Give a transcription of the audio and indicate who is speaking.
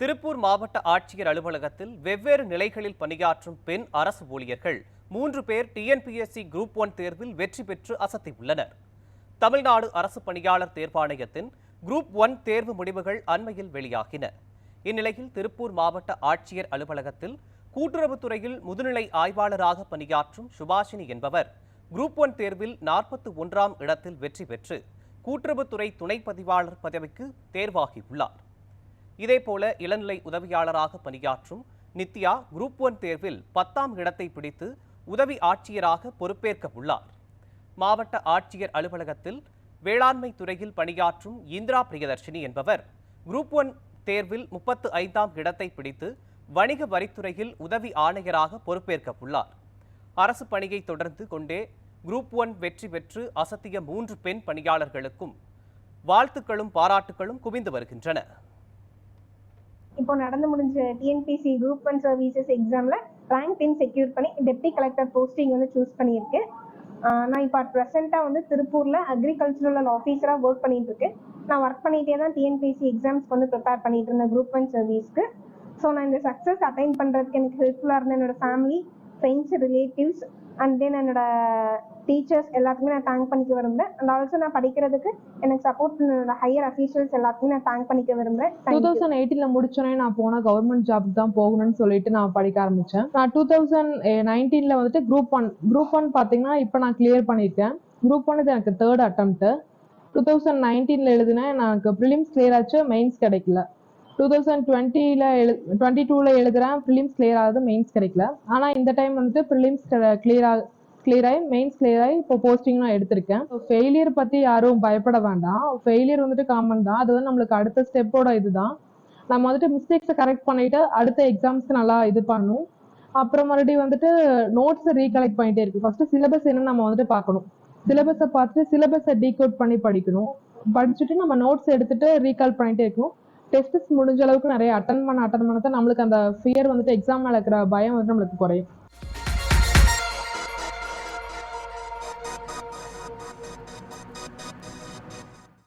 Speaker 1: திருப்பூர் மாவட்ட ஆட்சியர் அலுவலகத்தில் வெவ்வேறு நிலைகளில் பணியாற்றும் பெண் அரசு ஊழியர்கள் மூன்று பேர் டிஎன்பிஎஸ்சி குரூப் ஒன் தேர்வில் வெற்றி பெற்று அசத்தியுள்ளனர். தமிழ்நாடு அரசு பணியாளர் தேர்வாணையத்தின் குரூப் ஒன் தேர்வு முடிவுகள் அண்மையில் வெளியாகின. இந்நிலையில் திருப்பூர் மாவட்ட ஆட்சியர் அலுவலகத்தில் கூட்டுறவுத்துறையில் முதுநிலை ஆய்வாளராக பணியாற்றும் சுபாஷினி என்பவர் குரூப் ஒன் தேர்வில் நாற்பத்தி ஒன்றாம் இடத்தில் வெற்றி பெற்று கூட்டுறவுத்துறை துணை பதிவாளர் பதவிக்கு தேர்வாகியுள்ளார். இதேபோல இளநிலை உதவியாளராக பணியாற்றும் நித்யா குரூப் ஒன் தேர்வில் பத்தாம் இடத்தை பிடித்து உதவி ஆட்சியராக பொறுப்பேற்க உள்ளார் மாவட்ட ஆட்சியர் அலுவலகத்தில் வேளாண்மை துறையில் பணியாற்றும் இந்திரா பிரியதர்ஷினி என்பவர் குரூப் ஒன் தேர்வில் முப்பத்து ஐந்தாம் இடத்தை பிடித்து வணிக வரித்துறையில் உதவி ஆணையராக பொறுப்பேற்க உள்ளார் அரசு பணியை தொடர்ந்து கொண்டே குரூப் ஒன் வெற்றி பெற்று அசத்திய மூன்று பெண் பணியாளர்களுக்கும் வாழ்த்துக்களும் பாராட்டுகளும் குவிந்து வருகின்றன.
Speaker 2: இப்போ நடந்து முடிஞ்ச டிஎன்பிசி குரூப் ஒன் சர்வீசஸ் எக்ஸாமில் ரேங்க் டென் செக்யூர் பண்ணி டெப்டி கலெக்டர் போஸ்டிங் வந்து சூஸ் பண்ணியிருக்கு. நான் இப்போ ப்ரெசென்ட்டாக வந்து திருப்பூரில் அக்ரிகல்ச்சுரல் ஆஃபீஸராக ஒர்க் பண்ணிட்டு இருக்கேன் நான் ஒர்க் பண்ணிகிட்டே தான் டிஎன்பிசி எக்ஸாம்ஸ்க்கு வந்து ப்ரிப்பேர் பண்ணிட்டு இருந்தேன் குரூப் ஒன் சர்வீஸ்க்கு ஸோ நான் இந்த சக்ஸஸ் அட்டைன் பண்ணுறதுக்கு எனக்கு ஹெல்ப்ஃபுல்லாக இருந்தேன் என்னோட family friends relatives and then என்னோட டீச்சர்ஸ் எல்லாத்துக்குமே நான் தேங்க் பண்ணிக்க விரும்புகிறேன் அண்ட் ஆல்சோ நான் படிக்கிறதுக்கு எனக்கு சப்போர்ட் பண்ண ஹையர் அஃபீஷியல்ஸ் எல்லாத்துக்குமே நான் தேங்க் பண்ணிக்க விரும்புகிறேன்
Speaker 3: டூ தௌசண்ட் எயிட்டில் முடிச்சோடனே நான் போன கவர்மெண்ட் ஜாப் தான் போகணும்னு சொல்லிட்டு நான் படிக்க ஆரம்பிச்சேன். நான் டூ தௌசண்ட் நைன்டீன்ல வந்துட்டு குரூப் ஒன் குரூப் ஒன் பாத்தீங்கன்னா இப்போ நான் கிளியர் பண்ணியிருக்கேன் குரூப் ஒன் இது எனக்கு தேர்ட் அட்டம்ப்ட் டூ தௌசண்ட் நைன்டீன்ல எழுதினேன். எனக்கு ப்ரிலிம்ஸ் கிளியர் ஆச்சு மெயின்ஸ் கிடைக்கல. டூ தௌசண்ட் டுவெண்ட்டியில் எழு டுவெண்ட்டி டூவில் எழுதுகிறேன் ப்ரிலிம்ஸ் கிளியர் ஆகுது மெயின்ஸ் கிடைக்கல. ஆனால் இந்த டைம் வந்துட்டு ப்ரிலிம்ஸ் கிளியர் ஆகு கிளியர் ஆகி மெயின்ஸ் கிளியர் ஆகி இப்போ போஸ்டிங் நான் எடுத்திருக்கேன். ஃபெயிலியர் பற்றி யாரும் பயப்பட வேண்டாம். ஃபெயிலியர் வந்துட்டு காமன் தான். அது வந்து நம்மளுக்கு அடுத்த ஸ்டெப்போட இதுதான். நம்ம வந்துட்டு மிஸ்டேக்ஸை கரெக்ட் பண்ணிட்டு அடுத்த எக்ஸாம்ஸ்க்கு நல்லா இது பண்ணணும் அப்புறம் மறுபடியும் வந்துட்டு நோட்ஸை ரீகலெக்ட் பண்ணிட்டே இருக்கு. ஃபர்ஸ்ட் சிலபஸ் என்னன்னு நம்ம வந்துட்டு பார்க்கணும். சிலபஸை பார்த்துட்டு சிலபஸை டீகோட் பண்ணி படிக்கணும். படிச்சுட்டு நம்ம நோட்ஸ் எடுத்துட்டு ரீகால் பண்ணிட்டே இருக்கணும். டெஸ்ட்ஸ் முடிஞ்ச அளவுக்கு நிறைய அட்டன் பண்ண அட்டன் பண்ணதான் நம்மளுக்கு அந்த ஃபியர் வந்துட்டு எக்ஸாம் மேல இருக்கிற பயம் வந்து நம்மளுக்கு குறையும்.